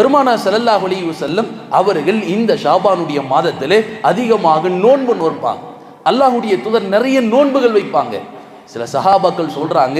பெருமானா ஸல்லல்லாஹு அலைஹி செல்லும் அவர்கள் இந்த ஷாபானுடைய மாதத்திலே அதிகமாக நோன்பு நோற்பாங்க அல்லாஹுடைய தூதர் நிறைய நோன்புகள் வைப்பாங்க. சில சஹாபாக்கள் சொல்றாங்க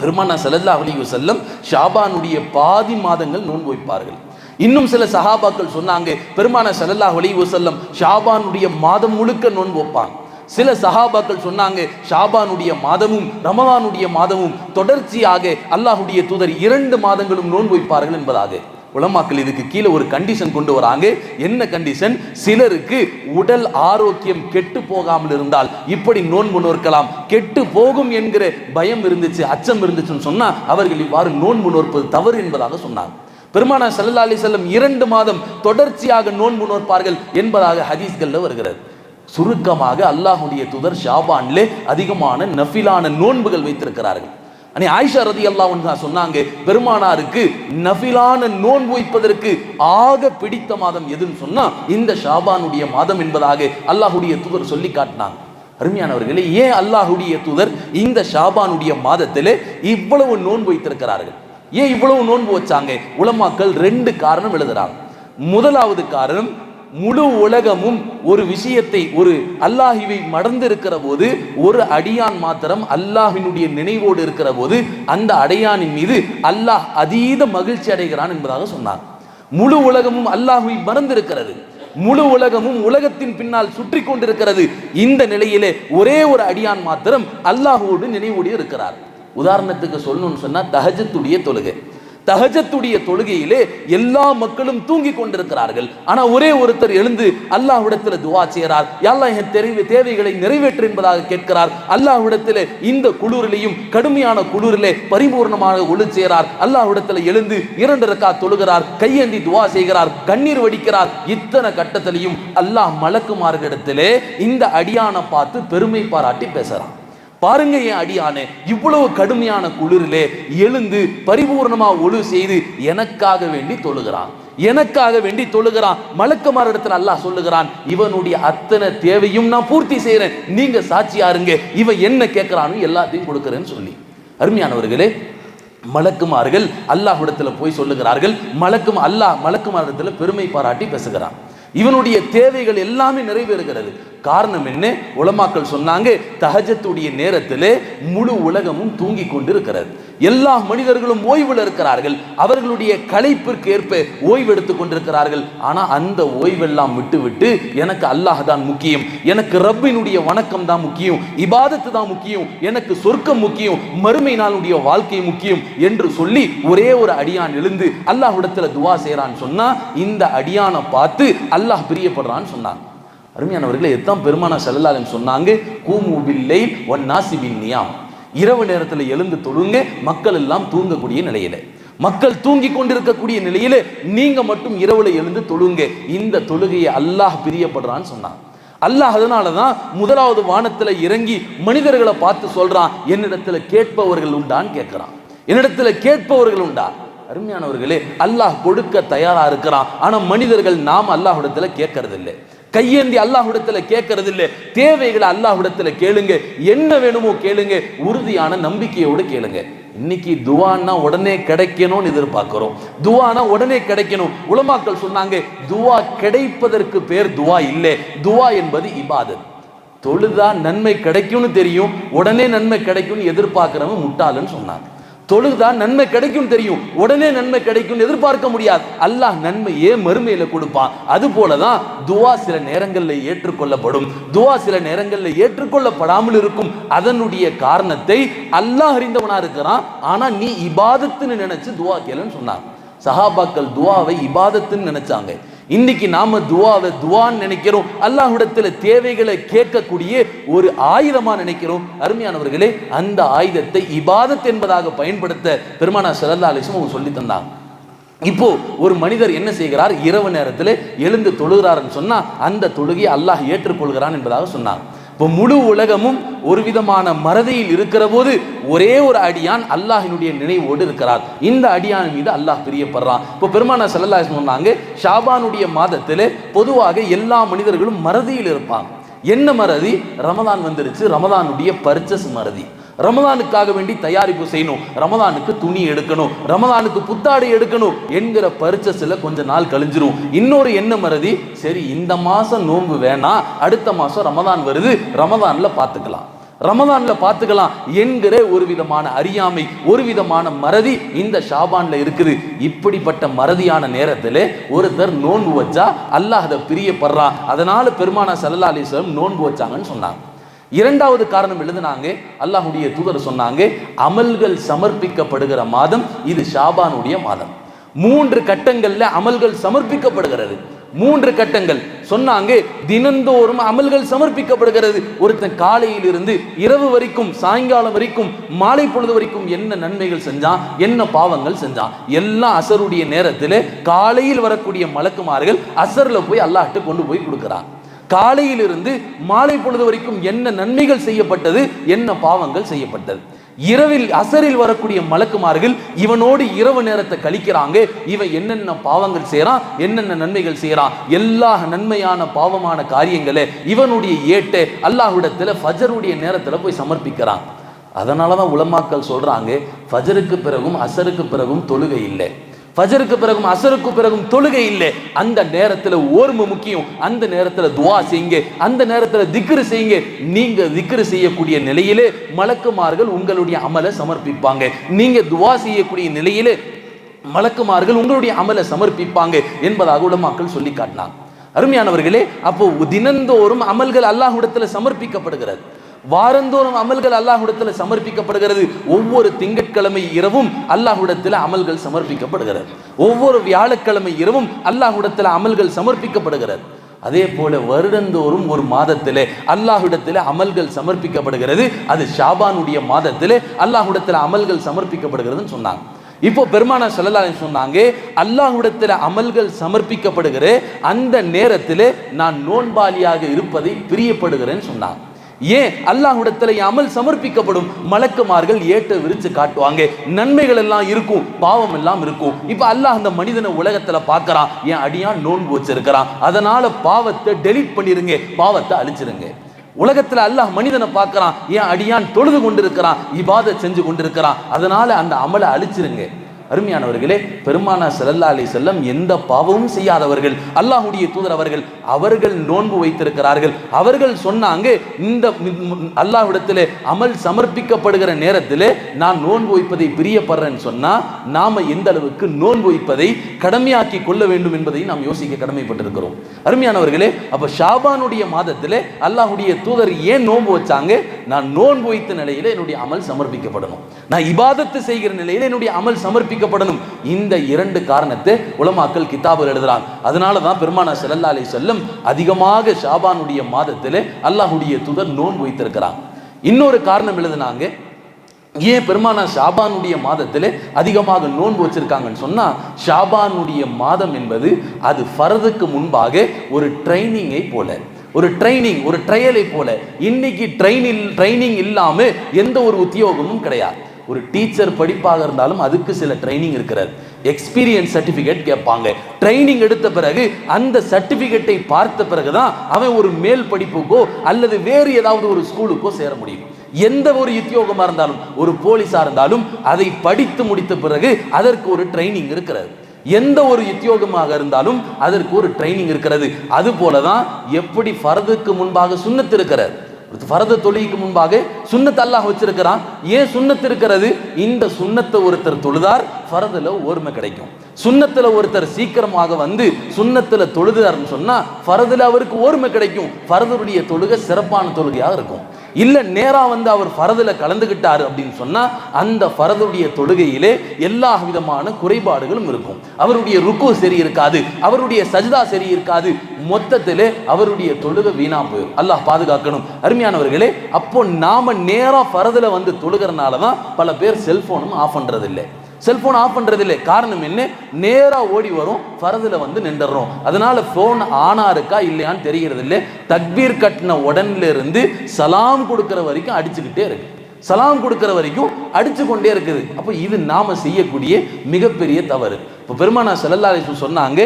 பெருமானா செல்லல்லா அலைஹி செல்லும் ஷாபானுடைய பாதி மாதங்கள் நோன்பு வைப்பார்கள். இன்னும் சில சஹாபாக்கள் சொன்னாங்க பெருமானா செல்லல்லா அலைஹி செல்லம் ஷாபானுடைய மாதம் முழுக்க நோன்பு வைப்பாங்க. சில சஹாபாக்கள் சொன்னாங்க ஷாபானுடைய மாதமும் ரமதானுடைய மாதமும் தொடர்ச்சியாக அல்லாஹுடைய தூதர் இரண்டு மாதங்களும் நோன்பு வைப்பார்கள் என்பதாக. உலமாக்கள் இதுக்கு கீழே ஒரு கண்டிஷன் கொண்டு வராங்க. என்ன கண்டிஷன் சிலருக்கு உடல் ஆரோக்கியம் கெட்டு போகாமல் இருந்தால் இப்படி நோன்பு நோற்கலாம். கெட்டு போகும் என்கிற பயம் இருந்துச்சு அச்சம் இருந்துச்சுன்னு சொன்னா அவர்கள் இவ்வாறு நோன்பு நோற்பது தவறு என்பதாக சொன்னாங்க பெருமானா சல்லா அலி செல்லம் இரண்டு மாதம் தொடர்ச்சியாக நோன்பு நோற்பார்கள் என்பதாக ஹதீஸ்கள்ல வருகிறது. சுருக்கமாக அல்லாஹுடைய துதர் ஷாபான்லே அதிகமான நஃபிலான நோன்புகள் வைத்திருக்கிறார்கள். அனி ஆயிஷா ரதி அல்லாஹ் சொன்னாங்க பெருமானாருக்கு நஃபிலான நோன்பு வைப்பதற்கு ஆக பிடித்த மாதம் எதுன்னு சொன்னா இந்த ஷாபானுடைய மாதம் என்பதாக அல்லாஹுடைய தூதர் சொல்லி காட்டினாங்க. அருமையானவர்களே ஏன் அல்லாஹுடைய தூதர் இந்த ஷாபானுடைய மாதத்திலே இவ்வளவு நோன்பு வைத்திருக்கிறார்கள்? ஏன் இவ்வளவு நோன்பு வச்சாங்க? உலமாக்கள் ரெண்டு காரணம் எழுதுறாங்க. முதலாவது காரணம் முழு உலகமும் ஒரு விஷயத்தை ஒரு அல்லாஹுவை மறந்து போது ஒரு அடியான் மாத்திரம் அல்லாஹினுடைய நினைவோடு இருக்கிற போது அந்த அடையானின் மீது அல்லாஹ் அதீத மகிழ்ச்சி அடைகிறான் என்பதாக சொன்னார் முழு உலகமும் அல்லாஹுவை மறந்திருக்கிறது. முழு உலகமும் உலகத்தின் பின்னால் சுற்றி கொண்டிருக்கிறது. இந்த நிலையிலே ஒரே ஒரு அடியான் மாத்திரம் அல்லாஹுவோடு நினைவோடு இருக்கிறார். உதாரணத்துக்கு சொல்லணும்னு சொன்னால் தஹஜத்துடைய தொழுகை. தஹஜத்துடைய தொழுகையிலே எல்லா மக்களும் தூங்கி கொண்டிருக்கிறார்கள். ஆனா ஒரே ஒருத்தர் எழுந்து அல்லாஹ்விடத்தில் துவா செய்கிறார். யாழ்லா என் தெரிவு தேவைகளை நிறைவேற்று என்பதாக கேட்கிறார். அல்லாஹ்விடத்தில் இந்த குளிரிலையும் கடுமையான குளிரிலே பரிபூர்ணமாக ஒளி செய்கிறார். அல்லாஹ்விடத்தில் எழுந்து இரண்டு ரக்கா தொழுகிறார் கையேந்தி துவா செய்கிறார் கண்ணீர் வடிக்கிறார். இத்தனை கட்டத்திலையும் அல்லாஹ் மலக்குமார்களிடத்திலே இந்த அடியான பார்த்து பெருமை பாராட்டி பேசுறான் பாருங்க என் அடியானே இவ்வளவு கடுமையான குளிரிலே எழுந்து பரிபூர்ணமா ஒழு செய்து எனக்காக வேண்டி தொழுகிறான். எனக்காக வேண்டி தொழுகிறான். மலக்குமார் இடத்துல அல்லாஹ் சொல்லுகிறான் இவனுடைய அத்தனை தேவையும் நான் பூர்த்தி செய்யறேன் நீங்க சாட்சியாருங்க இவன் என்ன கேட்கிறான்னு எல்லாத்தையும் கொடுக்குறேன்னு சொல்லி. அருமையானவர்களே மலக்குமார்கள் அல்லாஹ்விடத்துல போய் சொல்லுகிறார்கள். மலக்கும் அல்லாஹ் மலக்குமாரிடத்துல பெருமை பாராட்டி பேசுகிறான். இவனுடைய தேவைகள் எல்லாமே நிறைவேறுகிறது. காரணம் என்ன? உலமாக்கள் சொன்னாங்க தஹஜத்துடைய நேரத்திலே முழு உலகமும் தூங்கி கொண்டிருக்கிறது. எல்லா மனிதர்களும் ஓய்வில் இருக்கிறார்கள். அவர்களுடைய களைப்பிற்கு ஏற்ப ஓய்வு எடுத்துக் கொண்டிருக்கிறார்கள். ஆனா அந்த ஓய்வெல்லாம் விட்டுவிட்டு எனக்கு அல்லாஹ் தான் முக்கியம். எனக்கு ரப்பினுடைய வணக்கம் தான் முக்கியம். இபாதத்து தான் முக்கியம். எனக்கு சொர்க்கம் முக்கியம். மறுமை நாளுடைய வாழ்க்கை முக்கியம் என்று சொல்லி ஒரே ஒரு அடியான் எழுந்து அல்லாஹ்விடத்துல துவா செய்யறான்னு சொன்னா இந்த அடியானை பார்த்து அல்லாஹ் பிரியப்படுறான்னு சொன்னாங்க அருமையானவர்களை எத்தான் பெருமானா செல்லலாலும் சொன்னாங்க கூமுபில்லை ஒன் நாசிபின் நியாம். இரவு நேரத்தில் எழுந்து தொழுங்க மக்கள் எல்லாம் தூங்கக்கூடிய நிலையில. மக்கள் தூங்கி கொண்டிருக்கக்கூடிய நிலையில நீங்க மட்டும் இரவுல எழுந்து தொழுங்க. இந்த தொழுகையை அல்லாஹ் பிரியப்படுறான்னு சொன்னான். அல்லாஹ் அதனால தான் முதலாவது வானத்துல இறங்கி மனிதர்களை பார்த்து சொல்றான் என்னிடத்துல கேட்பவர்கள் உண்டான்னு கேட்கிறான். என்னிடத்துல கேட்பவர்கள் உண்டா? அருமையானவர்களே அல்லாஹ் கொடுக்க தயாரா இருக்கிறான். ஆனா மனிதர்கள் நாம் அல்லாஹ்விடத்துல கேட்கறது இல்லை கையேந்தி அல்லாஹ்விடத்தில் கேட்கறது இல்லை தேவைகளை அல்லாஹ்விடத்துல கேளுங்க. என்ன வேணுமோ கேளுங்க. உறுதியான நம்பிக்கையோடு கேளுங்க. இன்னைக்கு துவான்னா உடனே கிடைக்கணும்னு எதிர்பார்க்கிறோம். துவானா உடனே கிடைக்கணும். உலமாக்கள் சொன்னாங்க துவா கிடைப்பதற்கு பேர் துவா இல்லை. துவா என்பது இபாதத். தொழுதா நன்மை கிடைக்கும்னு தெரியும். உடனே நன்மை கிடைக்கும்னு எதிர்பார்க்கிறவன் முட்டாளுன்னு சொன்னாங்க. தொழுதா நன்மை கிடைக்கும் தெரியும். உடனே நன்மை கிடைக்கும் எதிர்பார்க்க முடியாது. அல்லாஹ் நன்மையே மறுமையில கொடுப்பான்? அது போலதான் துவா சில நேரங்களில் ஏற்றுக்கொள்ளப்படும். துவா சில நேரங்களில் ஏற்றுக்கொள்ளப்படாமல் இருக்கும். அதனுடைய காரணத்தை அல்லாஹ் அறிந்தவனா இருக்கிறான். ஆனா நீ இபாதத்துன்னு நினைச்சு துவா கேளுன்னு சொன்னார். சஹாபாக்கள் துவாவை இபாதத்துன்னு நினைச்சாங்க. இன்னைக்கு நாம துவாவை துவான்னு நினைக்கிறோம். அல்லாஹ்விடத்துல தேவைகளை கேட்கக்கூடிய ஒரு ஆயுதமா நினைக்கிறோம். அருமையானவர்களே அந்த ஆயுதத்தை இபாதத் என்பதாக பயன்படுத்த பெருமானா ஸல்லல்லாஹு அலைஹி அவங்க சொல்லி தந்தாங்க இப்போ ஒரு மனிதர் என்ன செய்கிறார்? இரவு நேரத்தில் எழுந்து தொழுகிறாருன்னு சொன்னா அந்த தொழுகையை அல்லாஹ் ஏற்றுக்கொள்கிறான் என்பதாக சொன்னார். இப்போ முழு உலகமும் ஒரு விதமான மறதியில் இருக்கிற போது ஒரே ஒரு அடியான் அல்லாஹினுடைய நினைவோடு இருக்கிறார். இந்த அடியான் மீது அல்லாஹ் பிரியப்படுறான். இப்போ பெருமானா சல்லல்லா சொன்னாங்க ஷாபானுடைய மாதத்தில் பொதுவாக எல்லா மனிதர்களும் மறதியில் இருப்பாங்க. என்ன மறதி? ரமதான் வந்துருச்சு ரமதானுடைய பர்ச்சஸ் மறதி. ரமதானுக்காக வேண்டி தயாரிப்பு செய்யணும். ரமதானுக்கு துணி எடுக்கணும். ரமதானுக்கு புத்தாடை எடுக்கணும் என்கிற பர்ச்சஸில் கொஞ்ச நாள் கழிஞ்சிரும். இன்னொரு என்ன மறதி சரி இந்த மாசம் நோன்பு வேணாம் அடுத்த மாசம் ரமதான் வருது ரமதான்ல பார்த்துக்கலாம் ரமதான்ல பார்த்துக்கலாம் என்கிற ஒரு விதமான அறியாமை ஒரு விதமான மறதி இந்த ஷாபான்ல இருக்குது. இப்படிப்பட்ட மறதியான நேரத்தில் ஒருத்தர் நோன்பு வச்சா அல்லாஹ் அதை பிரியப்படுறான். அதனால பெருமான சல்லா அலிஸ்லம் நோன்பு வச்சாங்கன்னு சொன்னாங்க. இரண்டாவது காரணம் எழுதுனாங்க அல்லாஹுடைய தூதர் சொன்னாங்க அமல்கள் சமர்ப்பிக்கப்படுகிற மாதம் இது ஷாபானுடைய மாதம். மூன்று கட்டங்கள்ல அமல்கள் சமர்ப்பிக்கப்படுகிறது. மூன்று கட்டங்கள். சொன்னாங்க தினந்தோறும் அமல்கள் சமர்ப்பிக்கப்படுகிறது. ஒருத்தன் காலையிலிருந்து இரவு வரைக்கும் சாயங்காலம் வரைக்கும் மாலை பொழுது வரைக்கும் என்ன நன்மைகள் செஞ்சான் என்ன பாவங்கள் செஞ்சான்? எல்லாம் அசருடைய நேரத்தில் காலையில் வரக்கூடிய மலக்குமார்கள் அசர்ல போய் அல்லாஹ்ட்ட கொண்டு போய் கொடுக்குறான். காலையிலிருந்து மாலை பொழுது வரைக்கும் என்ன நன்மைகள் செய்யப்பட்டது என்ன பாவங்கள் செய்யப்பட்டது. இரவில் அசரில் வரக்கூடிய மலக்குமார்கள் இவனோடு இரவு நேரத்தை கழிக்கிறாங்க. இவன் என்னென்ன பாவங்கள் செய்யறான் என்னென்ன நன்மைகள் செய்யறான் எல்லா நன்மையான பாவமான காரியங்களை இவனுடைய ஏட்டை அல்லாஹ்விடத்துல ஃபஜருடைய நேரத்துல போய் சமர்ப்பிக்கிறான். அதனால தான் உலமாக்கள் சொல்றாங்க ஃபஜருக்கு பிறகும் அசருக்கு பிறகும் தொழுகை இல்லை. ஃபஜருக்கு பிறகும் அசருக்கு பிறகும் தொழுகை இல்லை. அந்த நேரத்தில் ஓர்ம முக்கியம். அந்த நேரத்தில் துவா செய்யுங்க. அந்த நேரத்தில் திக்ரு செய்யுங்க. நீங்க திக்ரு செய்யக்கூடிய நிலையிலே மலக்குமார்கள் உங்களுடைய அமலை சமர்ப்பிப்பாங்க. நீங்க துவா செய்யக்கூடிய நிலையிலே மலக்குமார்கள் உங்களுடைய அமலை சமர்ப்பிப்பாங்க என்பதாக உலமாக்கள் சொல்லி காட்டினாங்க. அருமையானவர்களே அப்போ தினந்தோறும் அமல்கள் அல்லாஹ் இடத்துல சமர்ப்பிக்கப்படுகிறது. வாரந்தோறும் அமல்கள் அல்லாஹுடத்தில் சமர்ப்பிக்கப்படுகிறது. ஒவ்வொரு திங்கட்கிழமை இரவும் அல்லாஹுடத்தில் அமல்கள் சமர்ப்பிக்கப்படுகிறது. ஒவ்வொரு வியாழக்கிழமை இரவும் அல்லாஹுடத்தில் அமல்கள் சமர்ப்பிக்கப்படுகிறது. அதே போல வருடந்தோறும் ஒரு மாதத்திலே அல்லாஹுடத்தில் அமல்கள் சமர்ப்பிக்கப்படுகிறது. அது ஷாபானுடைய மாதத்திலே அல்லாஹுடத்தில் அமல்கள் சமர்ப்பிக்கப்படுகிறதுன்னு சொன்னாங்க. இப்போ பெருமானா சொல்லலா சொன்னாங்க அல்லாஹுடத்தில் அமல்கள் சமர்ப்பிக்கப்படுகிற அந்த நேரத்தில் நான் நோன்பாளியாக இருப்பதை பிரியப்படுகிறேன்னு சொன்னாங்க. ஏன் அல்லாஹ்விடத்தில் அமல் சமர்ப்பிக்கப்படும்? மலக்குமார்கள் ஏட்ட விரிச்சு காட்டுவாங்க. நன்மைகள் எல்லாம் இருக்கும் பாவம் எல்லாம் இருக்கும். இப்ப அல்லாஹ் அந்த மனிதனை உலகத்துல பார்க்கறான். என் அடியான் நோன்பு வச்சிருக்கிறான். அதனால பாவத்தை டெலீட் பண்ணிருங்க பாவத்தை அழிச்சிருங்க. உலகத்துல அல்லாஹ் மனிதனை பார்க்கறான். என் அடியான் தொழுது கொண்டிருக்கிறான் இபாதை செஞ்சு கொண்டிருக்கிறான். அதனால அந்த அமலை அழிச்சிருங்க. அருமையானவர்களே பெருமானா செல்லல்லா அலி செல்லம் எந்த பாவமும் செய்யாதவர்கள் அல்லாஹுடைய தூதர் அவர்கள் அவர்கள் நோன்பு வைத்திருக்கிறார்கள். அவர்கள் சொன்னாங்க இந்த அல்லாஹ்விடத்திலே அமல் சமர்ப்பிக்கப்படுகிற நேரத்திலே நான் நோன்பு வைப்பதை பிரியப்படுறேன்னு சொன்னா நாம எந்த அளவுக்கு நோன்பு வைப்பதை கடமையாக்கி கொள்ள வேண்டும் என்பதை நாம் யோசிக்க கடமைப்பட்டிருக்கிறோம். அருமையானவர்களே அப்போ ஷாபானுடைய மாதத்திலே அல்லாஹுடைய தூதர் ஏன் நோன்பு வச்சாங்க? நான் நோன்பு வைத்த நிலையில என்னுடைய அமல் சமர்ப்பிக்கப்படணும். நான் இபாதத்து செய்கிற நிலையில என்னுடைய அமல் சமர்ப்பிக்க சமர்ப்பிக்கப்படணும் இந்த இரண்டு காரணத்தை உலமாக்கள் கிதாபுகள் எழுதுறாங்க அதனால தான் பெருமானா செல்லல்லா அலி செல்லும் அதிகமாக ஷாபானுடைய மாதத்திலே அல்லாஹுடைய துதர் நோன் வைத்திருக்கிறாங்க இன்னொரு காரணம் எழுதுனாங்க. ஏன் பெருமானா ஷாபானுடைய மாதத்தில் அதிகமாக நோன்பு வச்சிருக்காங்கன்னு சொன்னா ஷாபானுடைய மாதம் என்பது அது ஃபரதுக்கு முன்பாக ஒரு ட்ரைனிங்கை போல ஒரு ட்ரைனிங் ஒரு ட்ரையலை போல. இன்னைக்கு ட்ரைனில் ட்ரைனிங் இல்லாம எந்த ஒரு உத்தியோகமும் கிடையாது. ஒரு டீச்சர் படிப்பாக இருந்தாலும் அதுக்கு சில ட்ரைனிங் இருக்கிறது எக்ஸ்பீரியன்ஸ் சர்டிஃபிகேட் கேட்பாங்க. ட்ரைனிங் எடுத்த பிறகு அந்த சர்டிஃபிகேட்டை பார்த்த பிறகுதான் அவன் ஒரு மேல் படிப்புக்கோ அல்லது வேறு ஏதாவது ஒரு ஸ்கூலுக்கோ சேர முடியும். எந்த ஒரு உத்தியோகமாக இருந்தாலும் ஒரு போலீஸாக இருந்தாலும் அதை படித்து முடித்த பிறகு அதற்கு ஒரு ட்ரைனிங் இருக்கிறது. எந்த ஒரு உத்தியோகமாக இருந்தாலும் அதற்கு ஒரு ட்ரைனிங் இருக்கிறது. அது போலதான் எப்படி ஃபரதுக்கு முன்பாக சுண்ணத்து இருக்கிறது. ஃபரத தொழுகைக்கு முன்பாக சுண்ணத் அல்லாஹ் வச்சிருக்கிறான். ஏன் சுண்ணத்து இருக்கிறது? இந்த சுண்ணத்தை ஒருத்தர் தொழுதார் ஃபரதில் ஓர்மை கிடைக்கும். சுண்ணத்தில் ஒருத்தர் சீக்கிரமாக வந்து சுண்ணத்தில் தொழுதார்னு சொன்னால் ஃபரதில் அவருக்கு ஓர்மை கிடைக்கும். ஃபரதருடைய தொழுகை சிறப்பான தொழுகையாக இருக்கும். இல்லை நேராக வந்து அவர் ஃபரதில் கலந்துக்கிட்டார் அப்படின்னு சொன்னால் அந்த ஃபரதுடைய தொழுகையிலே எல்லா விதமான குறைபாடுகளும் இருக்கும். அவருடைய ருக்கு சரி இருக்காது அவருடைய சஜிதா சரி இருக்காது மொத்தத்திலே அவருடைய தொழுகை வீணா போயிடும் அல்லாஹ் பாதுகாக்கணும். அருமையானவர்களே அப்போ நாம் நேராக ஃபரதில் வந்து தொழுகிறனால தான் பல பேர் செல்ஃபோனும் ஆஃப் பண்ணுறதில்லை செல்ஃபோன் ஆஃப் பண்ணுறதில்ல காரணம் என்ன? நேராக ஓடி வரும் ஃபரதில் வந்து நின்றுடுறோம் அதனால் ஃபோன் ஆனா இருக்கா இல்லையான்னு தெரிகிறது இல்லை தக்பீர் கட்டின உடன்ல இருந்து சலாம் கொடுக்குற வரைக்கும் அடிச்சுக்கிட்டே இருக்கு. சலாம் கொடுக்குற வரைக்கும் அடித்து கொண்டே இருக்குது. அப்போ இது நாம் செய்யக்கூடிய மிகப்பெரிய தவறு. இப்போ பெருமானா ஸல்லல்லாஹு சொன்னாங்க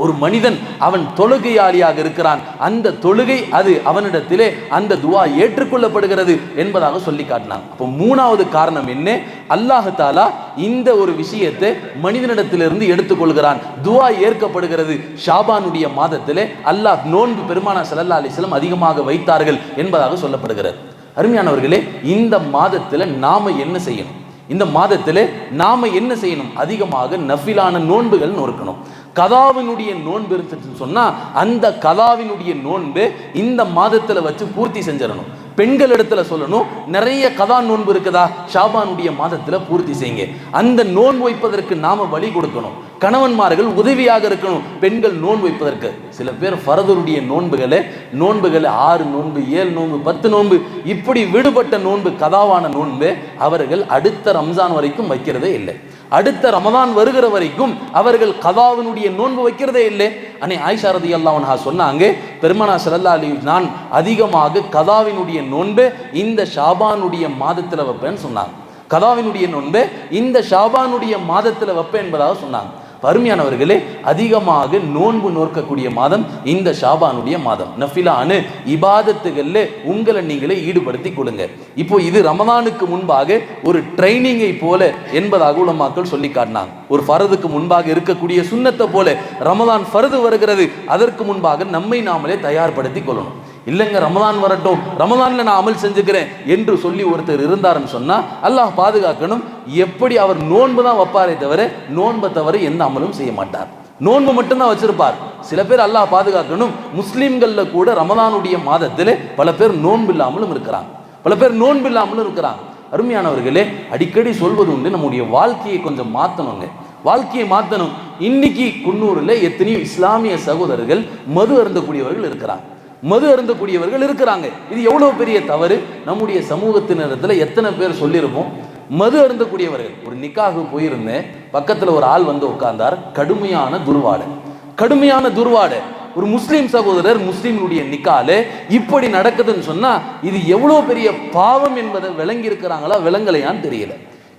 ஒரு மனிதன் அவன் தொழுகையாளியாக இருக்கிறான். அந்த தொழுகை அது அவனிடத்திலே அந்த துவா ஏற்றுக்கொள்ளப்படுகிறது என்பதாக சொல்லி காட்டினான். அப்போ மூணாவது காரணம் என்ன? அல்லாஹு தாலா இந்த ஒரு விஷயத்தை மனிதனிடத்திலிருந்து எடுத்துக்கொள்கிறான். துவா ஏற்கப்படுகிறது. ஷாபானுடைய மாதத்திலே அல்லாஹ் நோன்பு பெருமானா சல்லா அலிஸ்லம் அதிகமாக வைத்தார்கள் என்பதாக சொல்லப்படுகிறது. அருமையானவர்களே இந்த மாதத்தில் நாம என்ன செய்யணும்? இந்த மாதத்தில் நாம என்ன செய்யணும்? அதிகமாக நஃபிலான நோன்புகள் நொறுக்கணும் கதாவினுடைய நோன்பு இருந்துச்சுன்னு சொன்னால் அந்த கதாவினுடைய நோன்பு இந்த மாதத்தில் வச்சு பூர்த்தி செஞ்சிடணும். பெண்கள் இடத்துல சொல்லணும் நிறைய கதா நோன்பு இருக்குதா? ஷாபானுடைய மாதத்தில் பூர்த்தி செய்யுங்க. அந்த நோன்பு வைப்பதற்கு நாம வழி கொடுக்கணும். கணவன்மார்கள் உதவியாக இருக்கணும் பெண்கள் நோன்பு வைப்பதற்கு. சில பேர் ஃபரதருடைய நோன்புகளை நோன்புகளை ஆறு நோன்பு ஏழு நோன்பு பத்து நோன்பு இப்படி விடுபட்ட நோன்பு கதாவான நோன்பு அவர்கள் அடுத்த ரம்ஜான் வரைக்கும் வைக்கிறதே இல்லை. அடுத்த ரமதான் வருகிற வரைக்கும் அவர்கள் கதாவினுடைய நோன்பு வைக்கிறதே இல்லை. அன்னை ஆயிஷா ரதி அல்லாஹா சொன்னாங்க பெருமனா சல்லா அலி நான் அதிகமாக கதாவினுடைய நோன்பு இந்த ஷாபானுடைய மாதத்தில் வைப்பேன்னு சொன்னாங்க. கதாவினுடைய நோன்பு இந்த ஷாபானுடைய மாதத்தில் வைப்பேன் என்பதாக சொன்னாங்க. பருமையானவர்களே அதிகமாக நோன்பு நோக்கக்கூடிய மாதம் இந்த ஷாபானுடைய மாதம். நஃபிலானு இபாதத்துகளில் உங்களை நீங்களே ஈடுபடுத்தி கொடுங்க இப்போ இது ரமதானுக்கு முன்பாக ஒரு ட்ரைனிங்கை போல என்பதாக உலமாக்கள் சொல்லி காட்டினாங்க. ஒரு ஃபரதுக்கு முன்பாக இருக்கக்கூடிய சுண்ணத்தை போல ரமதான் ஃபரது வருகிறது அதற்கு முன்பாக நம்மை நாமளே தயார்படுத்தி கொள்ளணும். இல்லைங்க ரமதான் வரட்டும். ரமதான்ல நான் அமல் செஞ்சுக்கிறேன் என்று சொல்லி ஒருத்தர் இருந்தாருன்னு சொன்னா அல்லாஹ் பாதுகாக்கணும். எப்படி அவர் நோன்பு தான் வைப்பாரே தவிர நோன்பை தவிர எந்த அமலும் செய்ய மாட்டார். நோன்பு மட்டும்தான் வச்சிருப்பார். சில பேர் அல்லாஹ் பாதுகாக்கணும். முஸ்லீம்களில் கூட ரமதானுடைய மாதத்தில் பல பேர் நோன்பு இல்லாமலும் இருக்கிறாங்க. பல பேர் நோன்பு இல்லாமலும் இருக்கிறாங்க. அருமையானவர்களே அடிக்கடி சொல்வது உண்டு நம்முடைய வாழ்க்கையை கொஞ்சம் மாற்றணுங்க வாழ்க்கையை மாற்றணும் இன்னைக்கு குன்னூரில் எத்தனையோ இஸ்லாமிய சகோதரர்கள் மது அருந்தக்கூடியவர்கள் இருக்கிறாங்க. மது அருந்தக்கூடியவர்கள் இருக்கிறாங்க. இது எவ்வளவு பெரிய தவறு? நம்முடைய சமூகத்தினரத்தில் எத்தனை பேர் சொல்லியிருப்போம்? மது அருந்தக்கூடியவர்கள். ஒரு நிக்காக போயிருந்தேன். பக்கத்துல ஒரு ஆள் வந்து உட்கார்ந்தார். கடுமையான துர்வாடை. கடுமையான துர்வாடை. ஒரு முஸ்லீம் சகோதரர் முஸ்லீம்களுடைய நிக்காலு இப்படி நடக்குதுன்னு சொன்னா இது எவ்வளவு பெரிய பாவம் என்பதை விளங்கி இருக்கிறாங்களா விளங்கலையான்னு தெரியல.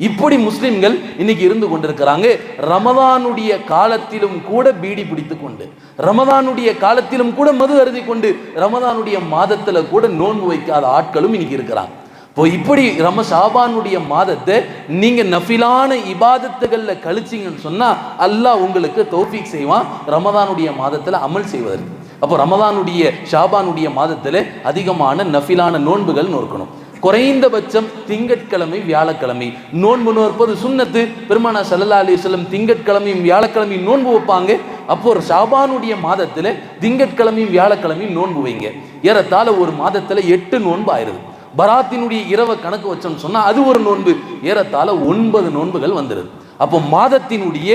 இப்படி முஸ்லிம்கள் இன்னைக்கு இருந்து கொண்டிருக்கிறாங்க. ரமதானுடைய காலத்திலும் கூட பீடி பிடித்து கொண்டு ரமதானுடைய காலத்திலும் கூட மது அருதி கொண்டு ரமதானுடைய மாதத்துல கூட நோன்பு வைக்காத ஆட்களும் இன்னைக்கு இருக்கிறாங்க. இப்போ இப்படி ரம ஷாபானுடைய மாதத்தை நீங்க நஃபிலான இபாதத்துகள்ல கழிச்சிங்கன்னு சொன்னா அல்லாஹ் உங்களுக்கு தௌஃபிக் செய்வான் ரமதானுடைய மாதத்துல அமல் செய்வதற்கு. அப்போ ரமதானுடைய ஷாபானுடைய மாதத்துல அதிகமான நஃபிலான நோன்புகள் நோக்கணும் குறைந்தபட்சம் திங்கட்கிழமை வியாழக்கிழமை. நோன்பு நோற்பது சுண்ணத்து. பெருமானா சல்லா அலி சொல்லம் திங்கட்கிழமையும் வியாழக்கிழமையும் நோன்பு வைப்பாங்க. அப்போ ஒரு ஷாபானுடைய மாதத்துல திங்கட்கிழமையும் வியாழக்கிழமையும் நோன்பு வைங்க. ஏறத்தாழ ஒரு மாதத்துல எட்டு நோன்பு ஆயிருது பராத்தினுடைய இரவை கணக்கு வச்சோம்னு சொன்னா அது ஒரு நோன்பு. ஏறத்தாழ ஒன்பது நோன்புகள் வந்துடுது அப்போ மாதத்தினுடைய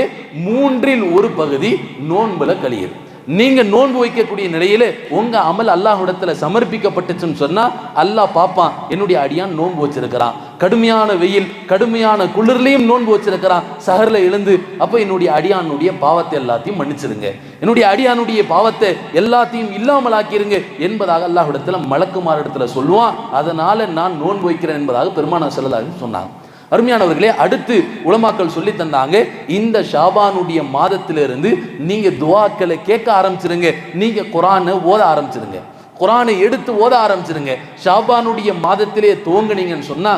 மூன்றில் ஒரு பகுதி நோன்புல கழியுது. நீங்க நோன்பு வைக்கக்கூடிய நிலையில உங்க அமல் அல்லாஹிடத்துல சமர்ப்பிக்கப்பட்டுச்சுன்னு சொன்னா அல்லாஹ் பாப்பான் என்னுடைய அடியான் நோன்பு வச்சிருக்கிறான். கடுமையான வெயில் கடுமையான குளிர்லையும் நோன்பு வச்சிருக்கிறான். சகரில் எழுந்து அப்ப என்னுடைய அடியானுடைய பாவத்தை எல்லாத்தையும் மன்னிச்சிருங்க. என்னுடைய அடியானுடைய பாவத்தை எல்லாத்தையும் இல்லாமல் ஆக்கிருங்க என்பதாக அல்லாஹ் இடத்துல மலக்குமார் இடத்துல சொல்லுவான். அதனால நான் நோன்பு வைக்கிறேன் என்பதாக பெருமான செல்லதாக சொன்னாங்க. அருமையானவர்களே அடுத்து உலமாக்கள் சொல்லி தந்தாங்க இந்த ஷாபானுடைய மாதத்திலிருந்து நீங்க துவாக்களை கேட்க ஆரம்பிச்சிருங்க நீங்க குரானை ஓத ஆரம்பிச்சிருங்க. குரானை எடுத்து ஓத ஆரம்பிச்சிருங்க. ஷாபானுடைய மாதத்திலே துவங்குனீங்கன்னு சொன்னா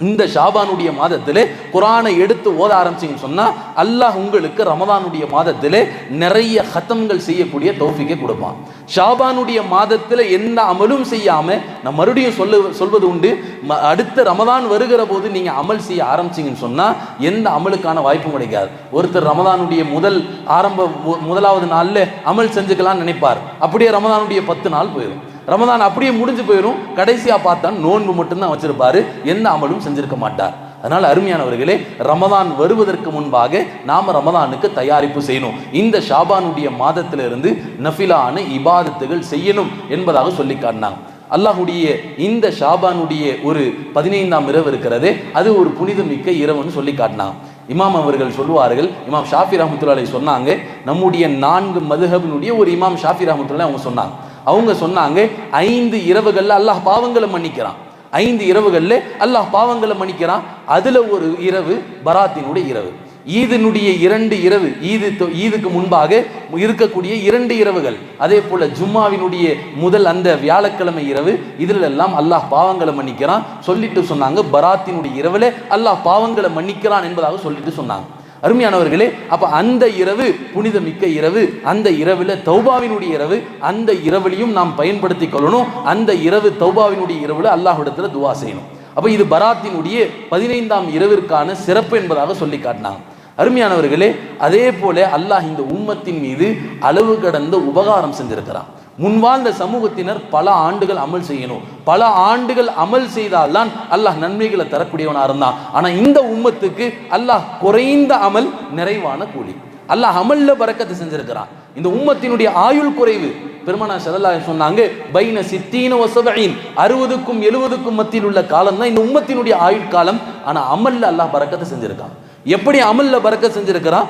இந்த ஷாபானுடைய மாதத்திலே குரானை எடுத்து ஓத ஆரம்பிச்சிங்கன்னு சொன்னால் அல்லாஹ் உங்களுக்கு ரமதானுடைய மாதத்திலே நிறைய ஹத்தம்கள் செய்யக்கூடிய தோஃபிக்கை கொடுப்பான். ஷாபானுடைய மாதத்தில் எந்த அமலும் செய்யாம நான் மறுபடியும் சொல்லு சொல்வது உண்டு ம- அடுத்த ரமதான் வருகிற போது நீங்கள் அமல் செய்ய ஆரம்பிச்சீங்கன்னு சொன்னால் எந்த அமலுக்கான வாய்ப்பும் கிடைக்காது. ஒருத்தர் ரமதானுடைய முதல் ஆரம்ப முதலாவது நாளில் அமல் செஞ்சுக்கலாம்னு நினைப்பார். அப்படியே ரமதானுடைய பத்து நாள் போயிடும் ரமதான் அப்படியே முடிஞ்சு போயிடும் கடைசியா பார்த்தா நோன்பு மட்டும்தான் வச்சிருப்பாரு. எந்த அமலும் செஞ்சிருக்க மாட்டார். அதனால் அருமையானவர்களே ரமதான் வருவதற்கு முன்பாக நாம ரமதானுக்கு தயாரிப்பு செய்யணும். இந்த ஷாபானுடைய மாதத்திலிருந்து நஃபிலான இபாதத்துகள் செய்யணும் என்பதாக சொல்லி காட்டினாங்க. அல்லாஹுடைய இந்த ஷாபானுடைய ஒரு பதினைந்தாம் இரவு இருக்கிறதே. அது ஒரு புனிதமிக்க இரவுன்னு சொல்லி காட்டினாங்க. இமாம் அவர்கள் சொல்லுவார்கள் இமாம் ஷாஃபி ரஹமத்துல்லாலை சொன்னாங்க நம்முடைய நான்கு மதுஹபினுடைய ஒரு இமாம் ஷாஃபி ரஹமத்துல்லா அவங்க சொன்னாங்க. அவங்க சொன்னாங்க ஐந்து இரவுகளில் அல்லாஹ் பாவங்களை மன்னிக்கிறான். ஐந்து இரவுகளில் அல்லாஹ் பாவங்களை மன்னிக்கிறான். அதில் ஒரு இரவு பராத்தினுடைய இரவு. ஈதினுடைய இரண்டு இரவு ஈது தொ- ஈதுக்கு முன்பாக இருக்கக்கூடிய இரண்டு இரவுகள். அதே போல ஜும்மாவினுடைய முதல் அந்த வியாழக்கிழமை இரவு இதில் எல்லாம் அல்லாஹ் பாவங்களை மன்னிக்கிறான். சொல்லிட்டு சொன்னாங்க பராத்தினுடைய இரவுல அல்லாஹ் பாவங்களை மன்னிக்கிறான் என்பதாக சொல்லிட்டு சொன்னாங்க. அருமையானவர்களே அப்ப அந்த இரவு புனிதமிக்க இரவு அந்த இரவுல தௌபாவினுடைய இரவு அந்த இரவிலையும் நாம் பயன்படுத்தி கொள்ளணும். அந்த இரவு தௌபாவினுடைய இரவுல அல்லாஹ்விடத்துல துவா செய்யணும். அப்ப இது பராத்தினுடைய பதினைந்தாம் இரவிற்கான சிறப்பு என்பதாக சொல்லி காட்டினாங்க. அருமையானவர்களே அதே போல அல்லாஹ் இந்த உம்மத்தின் மீது அளவு கடந்த உபகாரம் செஞ்சிருக்கிறான். முன்வாழ்ந்த சமூகத்தினர் பல ஆண்டுகள் அமல் செய்யணும். பல ஆண்டுகள் அமல் செய்தால்தான் அல்லாஹ் நன்மைகளை தரக்கூடியவனா இருந்தான். ஆனா இந்த உம்மத்துக்கு அல்லாஹ் குறைந்த அமல் நிறைவான கூலி. அல்லாஹ் அமல்ல பறக்கத்தை செஞ்சிருக்கிறான். இந்த உம்மத்தினுடைய ஆயுள் குறைவு. பெருமனா சல்லல்லாஹு சொன்னாங்க பைன சித்தீன வசபீன் அறுபதுக்கும் எழுபதுக்கும் மத்தியில் உள்ள காலம் தான் இந்த உம்மத்தினுடைய ஆயுள் காலம். ஆனா அமல்ல அல்லாஹ் பறக்கத்தை செஞ்சிருக்கான். எப்படி அமல்ல பறக்க செஞ்சிருக்கிறான்?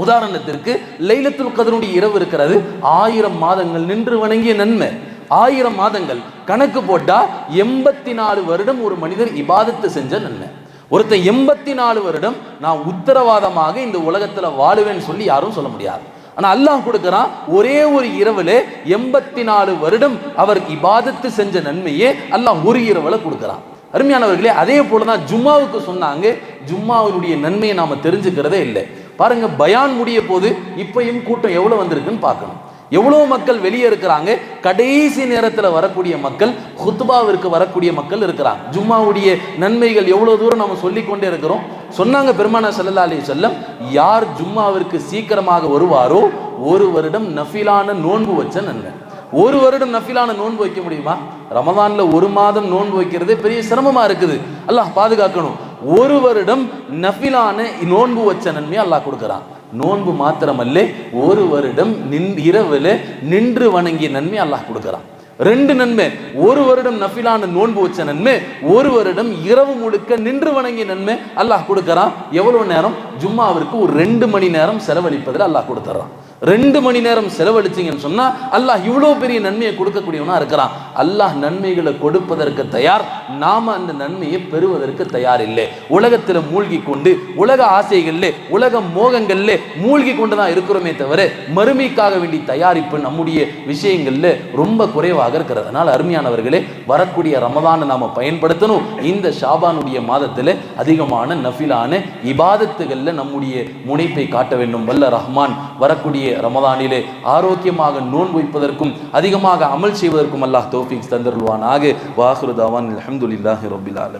உதாரணத்திற்கு லைலத்துல் கதருடைய இரவு இருக்கிறது. ஆயிரம் மாதங்கள் நின்று வணங்கிய நன்மை. ஆயிரம் மாதங்கள் கணக்கு போட்டா எண்பத்தி நாலு வருடம் ஒரு மனிதர் இபாதத்து செஞ்ச நன்மை. ஒருத்தன் எண்பத்தி நாலு வருடம் நான் உத்தரவாதமாக இந்த உலகத்துல வாழுவேன்னு சொல்லி யாரும் சொல்ல முடியாது. ஆனா அல்லாஹ் கொடுக்கிறான் ஒரே ஒரு இரவுல எண்பத்தி நாலு வருடம் அவர் இபாதத்து செஞ்ச நன்மையே அல்லாஹ் ஒரு இரவுல கொடுக்கிறான். அருமையானவர்களே அதே போலதான் ஜும்மாவுக்கு சொன்னாங்க ஜும்மாவினுடைய நன்மையை நாம தெரிஞ்சுக்கிறதே இல்லை. பாருங்க பயான் முடிய போது இப்பயும் கூட்டம் எவ்வளவு வந்திருக்குன்னு பார்க்கணும். எவ்வளோ மக்கள் வெளியே இருக்கிறாங்க? கடைசி நேரத்தில் வரக்கூடிய மக்கள் ஹுத்பாவிற்கு வரக்கூடிய மக்கள் இருக்கிறாங்க. ஜும்மாவுடைய நன்மைகள் எவ்வளோ தூரம் நம்ம சொல்லிக்கொண்டே இருக்கிறோம்? சொன்னாங்க பெருமானா ஸல்லல்லாஹு அலி செல்லம் யார் ஜும்மாவிற்கு சீக்கிரமாக வருவாரோ ஒரு வருடம் நஃபிலான நோன்பு வச்ச நன்மை. ஒரு வருடம் நஃபிலான நோன்பு வைக்க முடியுமா? ரமதான்ல ஒரு மாதம் நோன்பு வைக்கிறதே பெரிய சிரமமா இருக்குது. அல்லாஹ் பாதுகாக்கணும். ஒரு வருடம் நஃபிலான நோன்பு வச்ச நன்மை அல்லாஹ் கொடுக்குறான். நோன்பு மாத்திரமல்ல ஒரு வருடம் நின் இரவில் நின்று வணங்கிய நன்மை அல்லாஹ் கொடுக்குறான். ரெண்டு நன்மை ஒரு வருடம் நஃபிலான நோன்பு வச்ச நன்மை ஒரு வருடம் இரவு முழுக்க நின்று வணங்கிய நன்மை அல்லாஹ் கொடுக்கறான். எவ்வளவு நேரம்? ஜும்மாவிற்கு ஒரு ரெண்டு மணி நேரம் செலவழிப்பதில் அல்லாஹ் கொடுத்துறான். ரெண்டு மணி நேரம் செலவழிச்சிங்கன்னு சொன்னா அல்லாஹ் இவ்வளோ பெரிய நன்மையை கொடுக்கக்கூடியவனா இருக்கிறான். அல்லாஹ் நன்மைகளை கொடுப்பதற்கு தயார். நாம அந்த நன்மையை பெறுவதற்கு தயார் இல்லை உலகத்தில் மூழ்கி கொண்டு உலக ஆசைகள்ல உலக மோகங்கள்ல மூழ்கி கொண்டு தான் இருக்கிறோமே தவிர மறுமைக்காக வேண்டி தயாரிப்பு நம்முடைய விஷயங்கள்ல ரொம்ப குறைவாக இருக்கிறதுனால அருமையானவர்களே வரக்கூடிய ரமதானை நாம பயன்படுத்தணும். இந்த ஷாபானுடைய மாதத்தில் அதிகமான நஃபிலான இபாதத்துகள்ல நம்முடைய முனைப்பை காட்ட வேண்டும். வல்ல ரஹ்மான் வரக்கூடிய ரமதானிலே ஆரோக்கியமாக நோன்பு வைப்பதற்கும் அதிகமாக அமல் செய்வதற்கும் அல்லாஹ் தோஃபிக்ஸ் தந்திருவானாக வாஹ்ரு அலமது அல்ஹம்துலில்லாஹி ரபில் ஆலமீன்